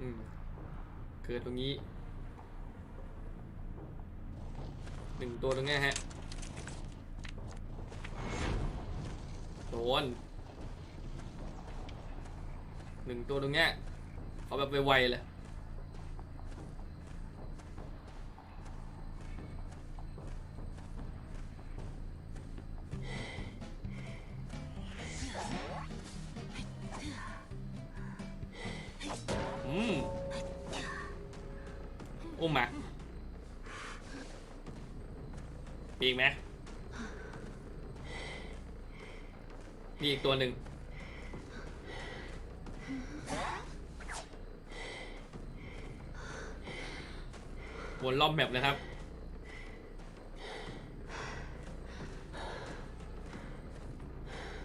อืมเกิดตรงนี้หนึ่งตัวตรงเนี้ยฮะโดนหนึ่งตัวตรงเนี้ยเอาแบบไวๆเลย มีอีกไหมมีอีกตัวหนึ่งวนรอบแมปเลยครับ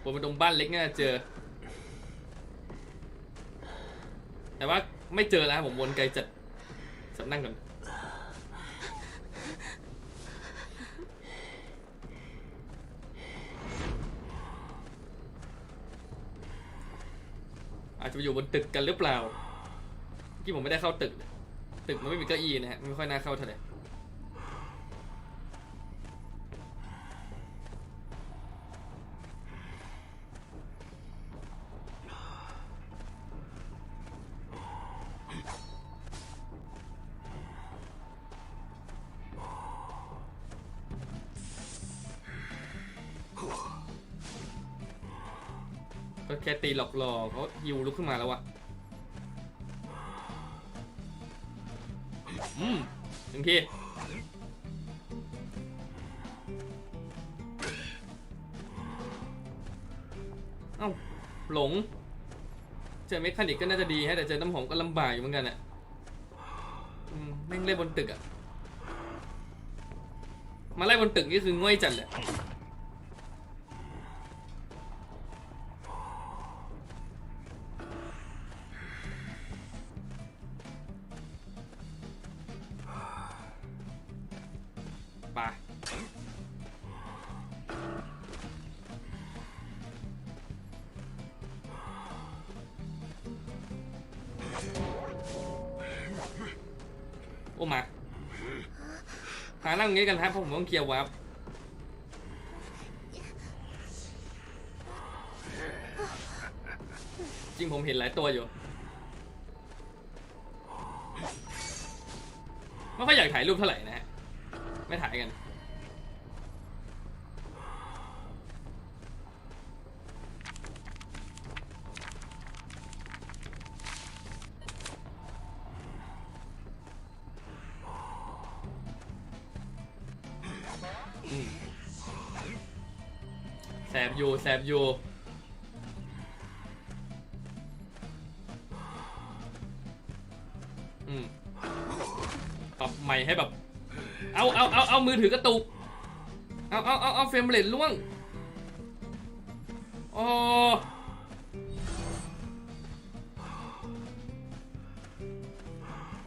วนไปตรงบ้านเล็กน่าจะเจอ แต่ว่าไม่เจอแล้วผมวนไกลจัดสำนั่งก่อน จะไปอยู่บนตึกกันหรือเปล่าเมื่อกี้ผมไม่ได้เข้าตึก ตึกมันไม่มีเก้าอี้นะฮะไม่ค่อยน่าเข้าเท่าไหร่ ก็แค่ตีหลอกหลอกเขายิวลุกขึ้นมาแล้ววะอืมหนึ่งทีเอ้าหลง เจอเมคานิกก็น่าจะดีฮะแต่เจอน้ำหอมก็ลำบากอยู่เหมือนกันอะอืมแม่งเล่นบนตึกอะมาไล่บนตึกนี่คือง่อยจัดเลย นั่งอย่างนี้กันครับเพราะผมต้องเคลียร์วับจริงผมเห็นหลายตัวอยู่ไม่ค่อยอยากถ่ายรูปเท่าไหร่นะฮะไม่ถ่ายกัน บอยู่แสบอยู่อืมปรับใหม่ให้แบบ เอาเอาเอาเอามือถือกระตุก เอาเอาเอาเอาเฟรมเรทล่วงโอ้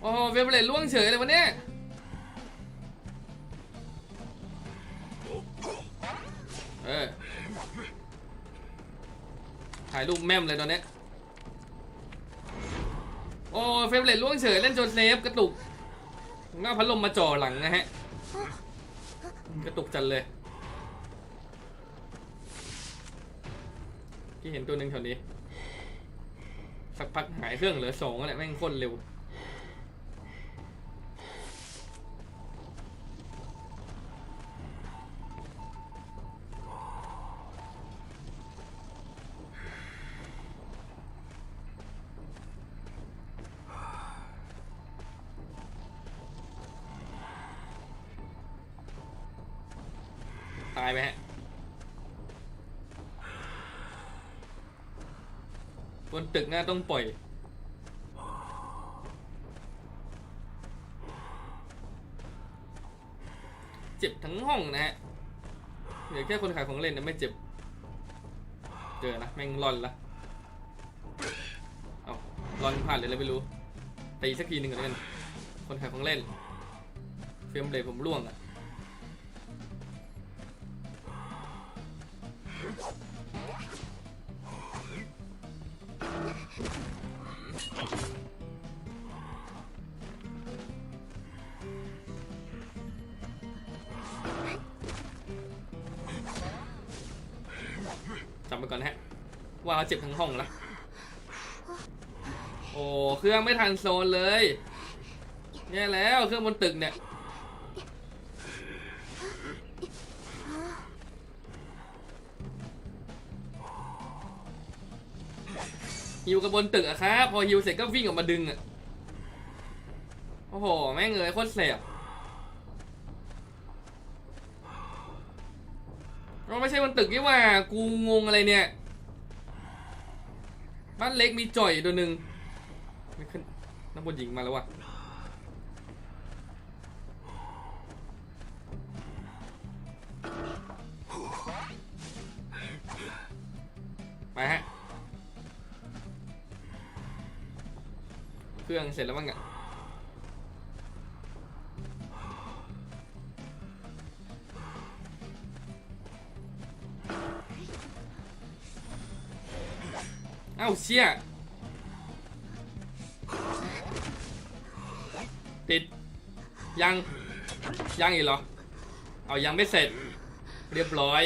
โอ้เฟรมเรทล่วงเฉยเลยวันเนี้ยเออ ถ่ายรูปแม่มเลยตอนนี้ โอ้เฟรมเรทล่วงเฉยเล่นโจนเซฟกระตุกง่าพัดลมมาจ่อหลังนะฮะ กระตุกจันเลย ที่เห็นตัวหนึ่งแถวนี้ สักพักหายเครื่องเหลือสองแล้วแหละแม่งโคตรเร็ว นตึกหน้าต้องปล่อย เจ็บทั้งห้องนะฮะเหลือแค่คนขายของเล่นนะไม่เจ็บ เจอนะแม่งรอนละเอารอนผ่านเลยเลยไม่รู้ตีสักทีหนึ่งก่อนแล้วกันคนขายของเล่น เฟรมเรทผมร่วงอะ ไปก่อนนะฮะว่าเขาเจ็บทั้งห้องแล้วโอ้เครื่องไม่ทันโซนเลยแย่แล้วเครื่องบนตึกเนี่ยฮิวกับบนตึกอะครับ พอฮิวเสร็จก็วิ่งออกมาดึงอะโอ้โห แม่งเลยโคตรเสียบ ไม่ใช่บนตึกนี่ว่า กูงงอะไรเนี่ย บ้านเล็กมีจ่อยตัวหนึ่งไม่ขึ้นน้ำบนหญิงมาแล้ววะไปฮะ เครื่องเสร็จแล้วมั้งอะ เอ้าเชี่ยติด ยัง ยังอีกเหรอ เอายังไม่เสร็จ เรียบร้อย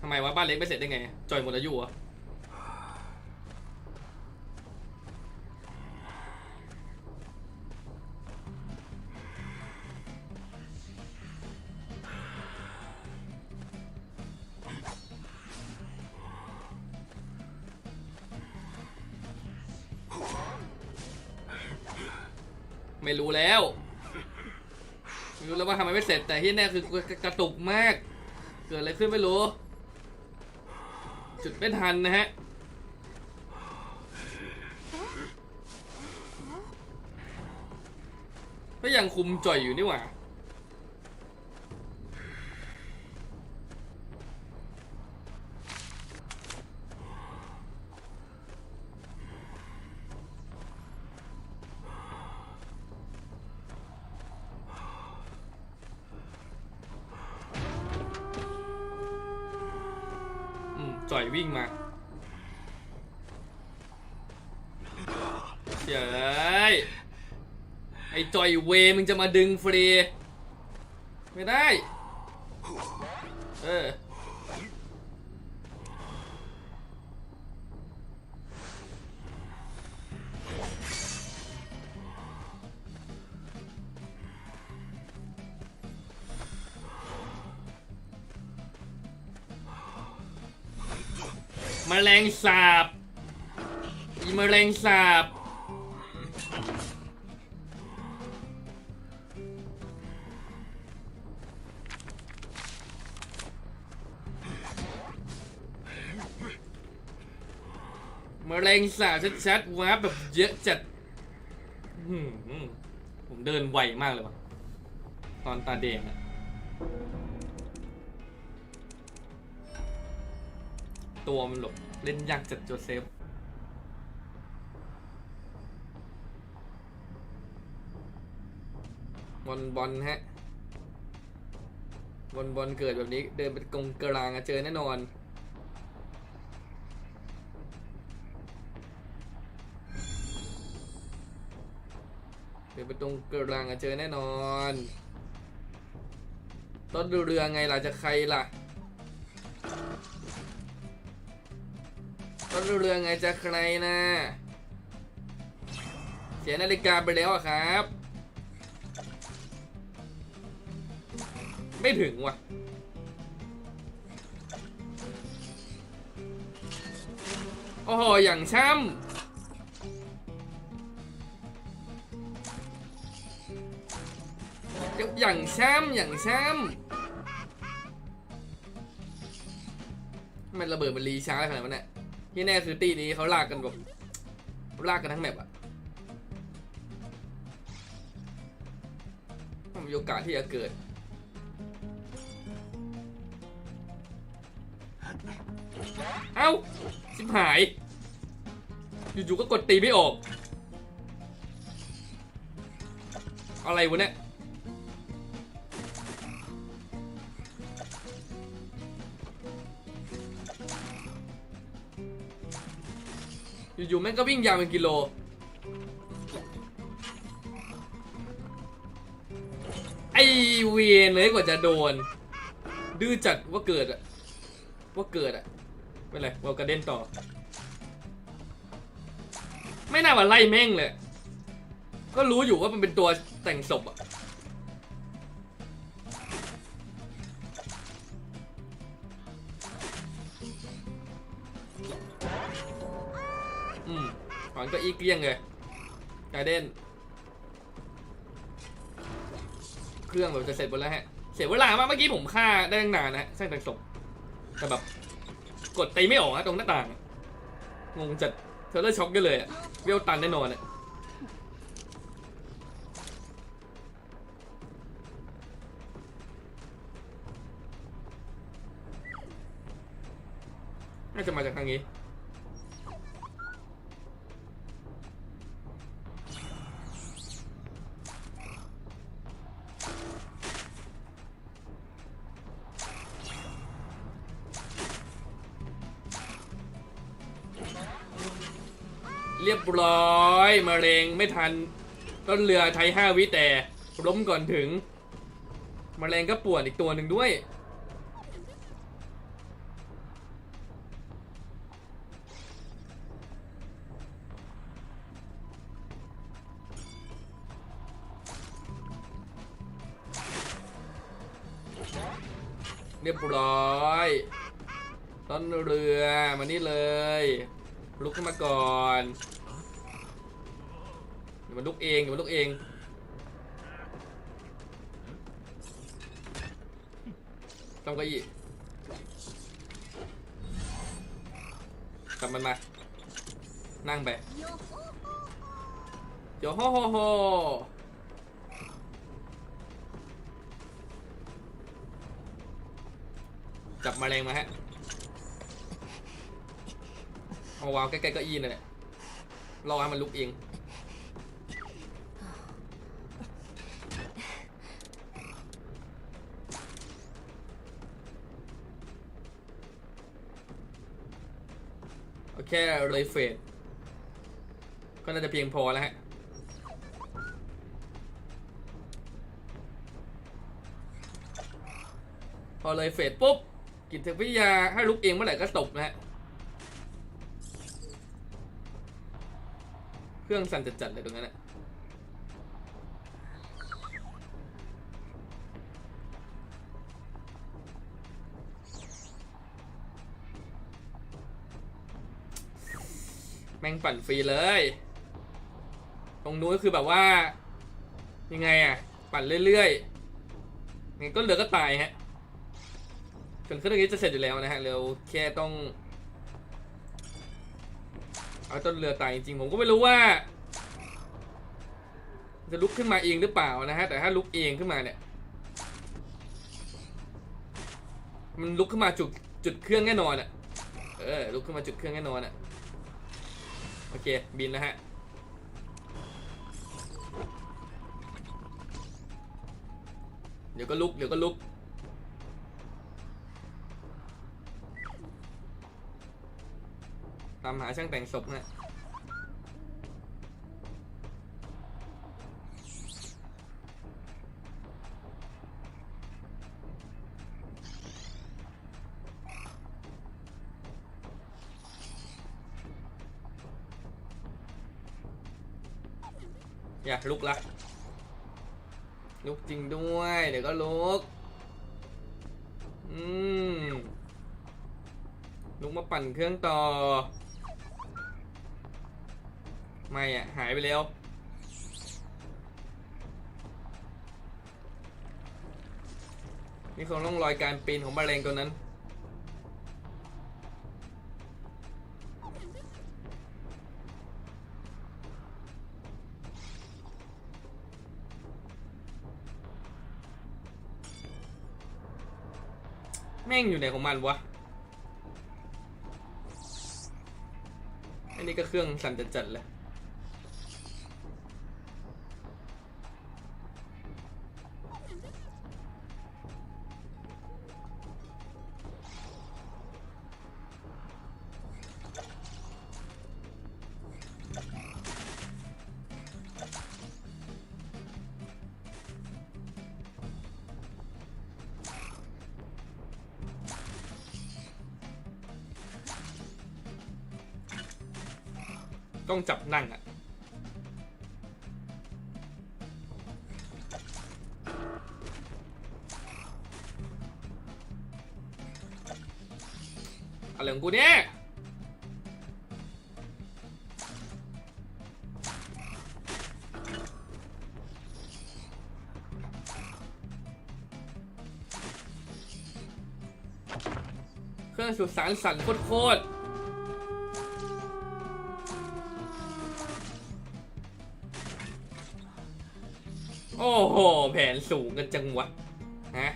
ทำไมวะบ้านเล็กไม่เสร็จได้ไง จอยหมดอายุเหรอ ไม่รู้แล้วไม่รู้แล้วว่าทำไมไม่เสร็จแต่ที่แน่คือกระตุกมาก เกิดอะไรขึ้นไม่รู้ จุดไม่ทันนะฮะก็ยังคุมจ่อยอยู่นี่หว่า จ่อยวิ่งมาเฉยไอ้จ่อยเวมึงจะมาดึงฟรี ไม่ได้ มแมลงสาบอีแมลงสาบแมลงสาบชัดๆว้าแบบเยอะจัดผมเดินไวมากเลยว่ะ ตอนตาแดงอะ ตัวมันหลบเล่นยากจัดโจเซฟบอลบอลฮะบอลบอลเกิดแบบนี้เดินเป็นกงกลางอะเจอแน่นอน เดินเป็นตรงกลางอะเจอแน่นอนต้นเรือไงล่ะจะใครล่ะ ต้นเรือไงจะใครนะ เสียนาฬิกาไปแล้วอะครับ ไม่ถึงว่ะ โอ้โห อย่างช่ำอย่างช่ำอย่างช่ำมันระเบิดมันรีช้าขนาดนั้นเนี่ย ที่แน่คือตีนี้เขาลากกันแบบลากกันทั้งแมปอะมันมีโอกาสที่จะเกิด เอ้าชิบหาย อยู่ๆก็กดตีไม่ออก อะไรวะเนี่ย อยู่ๆแม่งก็วิ่งยาวเป็นกิโล ไอเวียนเลยกว่าจะโดน ดื้อจัดว่าเกิดอะว่าเกิดอะไม่เป็นไรเรากระเด็นต่อ ไม่น่ามาไล่แม่งเลย ก็รู้อยู่ว่ามันเป็นตัวแต่งศพอะ อนก็อีเกลี้ยงเลยกาเด่นเครื่องแบบจะเสร็จหมดแล้วฮะ เสียเวลามากเมื่อกี้ผมฆ่าได้ตั้งนานนะฮะสร้างแต่งศพแต่แบบกดตีไม่ออกอะตรงหน้าต่าง งงจัดเทเลอร์ช็อกกันเลยอะเวลตันแน่นอนอะน่าจะมาจากทางนี้ เรียบร้อยมะเร็งไม่ทัน ต้นเรือไทยห้าวิแต่ล้มก่อนถึงมแมลงก็ป่วนอีกตัวหนึ่งด้วย เรียบร้อย ต้นเรือมานี่เลย ลุกขึ้นมาก่อนเดี๋ยวมันลุกเองเดี๋ยวมันลุกเอง ต้องก็อีกลับมันมา นั่งไปโยโฮโฮโฮจับมแมลงมาฮะ เอาวางใกล้ๆก็อีนั่นแหละรอให้มันลุกเอง โอเคเลยเฟดก็น่าจะเพียงพอแล้วฮะพอเลยเฟดปุ๊บกิจวิทยาให้ลุกเองเมื่อไหร่ก็ตบนะฮะ เครื่องสั่นจัดๆเลยตรงนั้นแหละแม่งปั่นฟรีเลย ตรงนู้นคือแบบว่า ยังไงอะปั่นเรื่อยๆงั้นก็เหลือก็ตายฮะส่วนเครื่องนี้จะเสร็จอยู่แล้วนะฮะเราแค่ต้อง เอาต้นเรือตายจริงๆผมก็ไม่รู้ว่า จะลุกขึ้นมาเองหรือเปล่านะฮะ แต่ถ้าลุกเองขึ้นมาเนี่ย มันลุกขึ้นมาจุดจุดเครื่องแน่นอนอะ เออ ลุกขึ้นมาจุดเครื่องแน่นอนอะ โอเค บินนะฮะเดี๋ยวก็ลุก เดี๋ยวก็ลุกามหาช่างแต่งศพฮะอยากลุกละ ลุกจริงด้วย เดี๋ยวก็ลุก อืม ลุกมาปั่นเครื่องต่อ ไม่อะหายไปแล้วนี่คงต้องรอยการปีนของแมลงตัวนั้นแม่งอยู่ไหนของมันวะ อันนี้ก็เครื่องสั่นจัดๆเลย ต้องจับนั่งอะอะไรของกูเนี่ยเครื่องสุดสารสั่นโคตร โอ้โห แผนสูงกันจังวะ ฮะ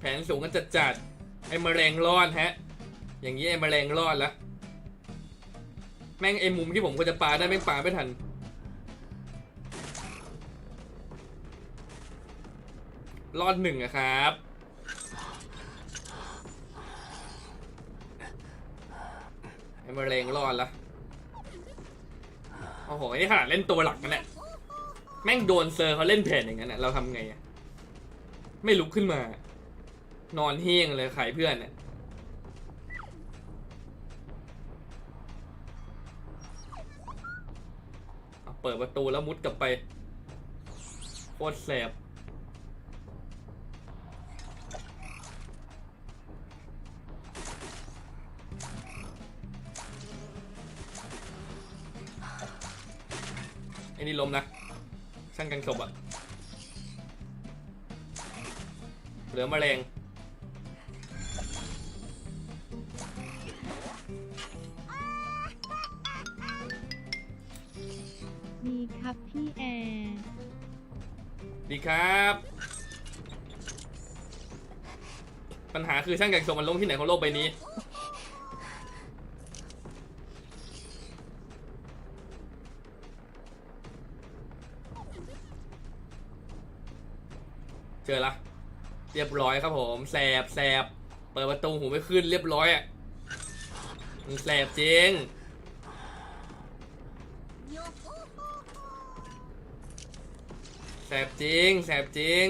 แผนสูงกันจัดจัดๆไอ้แมลงรอดฮะ อย่างนี้ไอ้แมลงรอดล้วแม่งไอ้มุมที่ผมควรจะปาได้แม่งปาไม่ทัน รอดหนึ่งอะครับไอ้มะเร็งรอดละ โอ้โห นี่ขนาดเล่นตัวหลักนั่นแหละแม่งโดนเซอร์เขาเล่นแผนอย่างนั้นน่ะเราทำไงอะไม่ลุกขึ้นมา นอนเฮี้ยงเลยขายเพื่อนเนี่ยเอาเปิดประตูแล้วมุดกลับไปโคตรแสบ อ้นี่ล้มนะช่างกันศพอะเหลือแมลงดีครับพี่แอร์ดีครับ ปัญหาคือช่างกันศพมันลงที่ไหนของโลกใบนี้ จอละ เรียบร้อยครับผม แสบแสบเปิดประตูหูไม่ขึ้นเรียบร้อยอะมันแสบจริงแสบจริงแสบจริง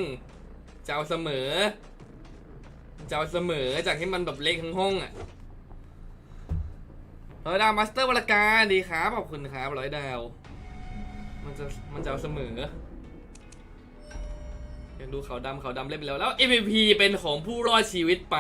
เจ้าเสมอเจ้าเสมอจากที่มันแบบเล็กทั้งห้องอะร้อยดาวมาสเตอร์วรการดีครับขอบคุณครับร้อยดาว มันจะมันจะเอาเสมอ ยังดูเขาวดำเขาวดำเล่นไปแล้วแล้ว MVP เป็นของผู้รอดชีวิตไป